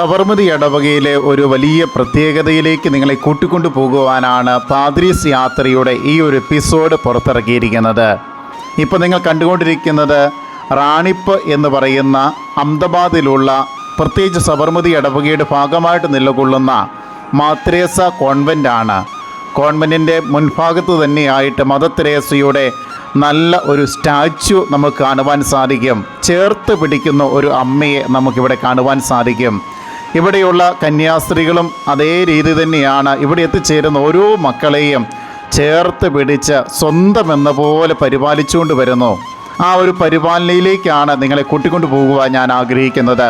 സബർമതി ഇടവകയിലെ ഒരു വലിയ പ്രത്യേകതയിലേക്ക് നിങ്ങളെ കൂട്ടിക്കൊണ്ടു പോകുവാനാണ് പാദ്രീസ് യാത്രയുടെ ഈ ഒരു എപ്പിസോഡ് പുറത്തിറക്കിയിരിക്കുന്നത്. ഇപ്പോൾ നിങ്ങൾ കണ്ടുകൊണ്ടിരിക്കുന്നത് റാണിപ്പ് എന്ന് പറയുന്ന അഹമ്മദാബാദിലുള്ള പ്രത്യേകിച്ച് സബർമതി ഇടവകയുടെ ഭാഗമായിട്ട് നിലകൊള്ളുന്ന മാത്രേസ കോൺവെന്റ് ആണ്. കോൺവെന്റിന്റെ മുൻഭാഗത്ത് തന്നെയായിട്ട് മദർ തെരേസയുടെ നല്ല ഒരു സ്റ്റാച്യു നമുക്ക് കാണുവാൻ സാധിക്കും. ചേർത്ത് പിടിക്കുന്ന ഒരു അമ്മയെ നമുക്കിവിടെ കാണുവാൻ സാധിക്കും. ഇവിടെയുള്ള കന്യാസ്ത്രീകളും അതേ രീതി തന്നെയാണ് ഇവിടെ എത്തിച്ചേരുന്ന ഓരോ മക്കളെയും ചേർത്ത് പിടിച്ച് സ്വന്തം എന്ന പോലെ പരിപാലിച്ചുകൊണ്ട് വരുന്നു. ആ ഒരു പരിപാലനയിലേക്കാണ് നിങ്ങളെ കൂട്ടിക്കൊണ്ടു പോകുവാൻ ഞാൻ ആഗ്രഹിക്കുന്നത്.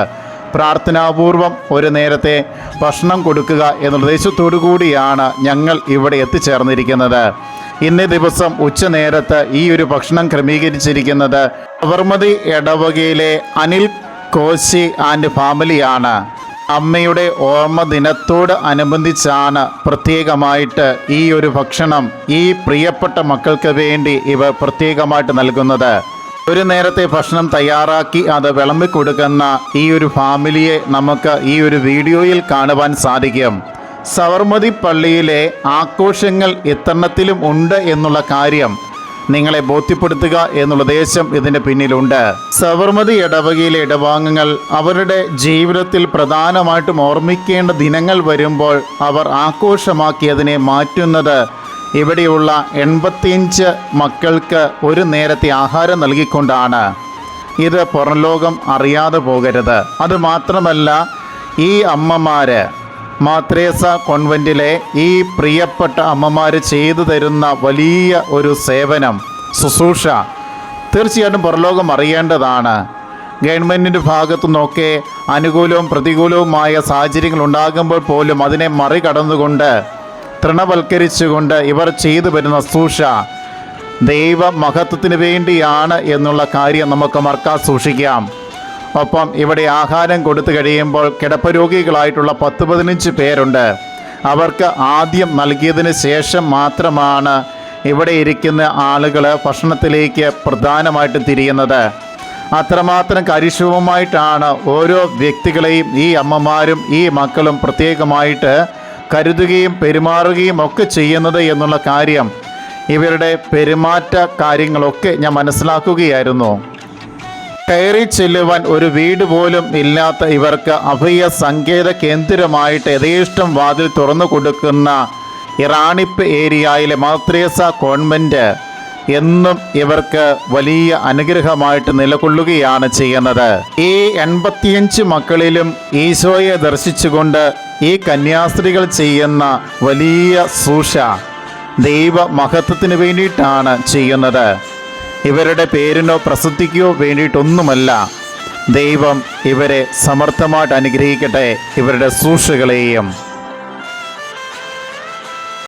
പ്രാർത്ഥനാപൂർവം ഒരു നേരത്തെ ഭക്ഷണം കൊടുക്കുക എന്ന ഉദ്ദേശത്തോടു കൂടിയാണ് ഞങ്ങൾ ഇവിടെ എത്തിച്ചേർന്നിരിക്കുന്നത്. ഇന്നേ ദിവസം ഉച്ചനേരത്ത് ഈ ഒരു ഭക്ഷണം ക്രമീകരിച്ചിരിക്കുന്നത് അവർമതി ഇടവകയിലെ അനിൽ കോശി ആൻഡ് ഫാമിലിയാണ്. അമ്മയുടെ ഓർമ്മ ദിനത്തോട് അനുബന്ധിച്ചാണ് പ്രത്യേകമായിട്ട് ഈ ഒരു ഭക്ഷണം ഈ പ്രിയപ്പെട്ട മക്കൾക്ക് വേണ്ടി ഇവർ പ്രത്യേകമായിട്ട് നൽകുന്നത്. ഒരു നേരത്തെ ഭക്ഷണം തയ്യാറാക്കി അത് വിളമ്പി കൊടുക്കുന്ന ഈ ഒരു ഫാമിലിയെ നമുക്ക് ഈ ഒരു വീഡിയോയിൽ കാണുവാൻ സാധിക്കും. സവർമതി പള്ളിയിലെ ആഘോഷങ്ങൾ എത്തണത്തിലും ഉണ്ട് എന്നുള്ള കാര്യം നിങ്ങളെ ബോധ്യപ്പെടുത്തുക എന്നുള്ള ദേശം ഇതിന്റെ പിന്നിലുണ്ട്. സബർമതി ഇടവകയിലെ ഇടവാംഗങ്ങൾ അവരുടെ ജീവിതത്തിൽ പ്രധാനമായിട്ടും ഓർമ്മിക്കേണ്ട ദിനങ്ങൾ വരുമ്പോൾ അവർ ആഘോഷമാക്കി അതിനെ മാറ്റുന്നത് ഇവിടെയുള്ള എൺപത്തിയഞ്ച് മക്കൾക്ക് ഒരു നേരത്തെ ആഹാരം നൽകിക്കൊണ്ടാണ്. ഇത് പുറംലോകം അറിയാതെ പോകരുത്. അതുമാത്രമല്ല ഈ അമ്മമാര് മാത്രേസ കോൺവെന്റിലെ ഈ പ്രിയപ്പെട്ട അമ്മമാർ ചെയ്തു തരുന്ന വലിയ ഒരു സേവനം ശുശ്രൂഷ തീർച്ചയായിട്ടും പുറലോകം അറിയേണ്ടതാണ്. ഗവൺമെന്റിന്റെ ഭാഗത്തു നിന്നൊക്കെ അനുകൂലവും പ്രതികൂലവുമായ സാഹചര്യങ്ങൾ ഉണ്ടാകുമ്പോൾ പോലും അതിനെ മറികടന്നുകൊണ്ട് തൃണവൽക്കരിച്ചുകൊണ്ട് ഇവർ ചെയ്തു വരുന്ന ശുശ്രൂഷ ദൈവ മഹത്വത്തിന് വേണ്ടിയാണ് എന്നുള്ള കാര്യം നമുക്ക് മറക്കാൻ സൂക്ഷിക്കാം. ഒപ്പം ഇവിടെ ആഹാരം കൊടുത്തു കഴിയുമ്പോൾ കിടപ്പ് രോഗികളായിട്ടുള്ള പത്ത് പതിനഞ്ച് പേരുണ്ട്. അവർക്ക് ആദ്യം നൽകിയതിന് ശേഷം മാത്രമാണ് ഇവിടെ ഇരിക്കുന്ന ആളുകൾ ഭക്ഷണത്തിലേക്ക് പ്രധാനമായിട്ട് തിരിയുന്നത്. അത്രമാത്രം കാര്യക്ഷമമായിട്ടാണ് ഓരോ വ്യക്തികളെയും ഈ അമ്മമാരും ഈ മക്കളും പ്രത്യേകമായിട്ട് കരുതുകയും പെരുമാറുകയും ഒക്കെ ചെയ്യുന്നത് എന്നുള്ള കാര്യം. ഇവരുടെ പെരുമാറ്റ കാര്യങ്ങളൊക്കെ ഞാൻ മനസ്സിലാക്കുകയായിരുന്നു. കയറി ചെല്ലുവാൻ ഒരു വീട് പോലും ഇല്ലാത്ത ഇവർക്ക് അഭയ സങ്കേത കേന്ദ്രമായിട്ട് യഥേഷ്ടം വാതിൽ തുറന്നു കൊടുക്കുന്ന ഇറാണിപ്പ് ഏരിയയിലെ മാത്രേസ കോൺവെന്റ് എന്നും ഇവർക്ക് വലിയ അനുഗ്രഹമായിട്ട് നിലകൊള്ളുകയാണ് ചെയ്യുന്നത്. ഈ എൺപത്തിയഞ്ച് മക്കളിലും ഈശോയെ ദർശിച്ചുകൊണ്ട് ഈ കന്യാസ്ത്രീകൾ ചെയ്യുന്ന വലിയ സൂഷ ദൈവ മഹത്വത്തിന് വേണ്ടിയിട്ടാണ് ചെയ്യുന്നത്. ഇവരുടെ പേരിനോ പ്രസിദ്ധിക്കോ വേണ്ടിയിട്ടൊന്നുമല്ല. ദൈവം ഇവരെ സമർത്ഥമായിട്ട് അനുഗ്രഹിക്കട്ടെ. ഇവരുടെ സൂക്ഷകളെയും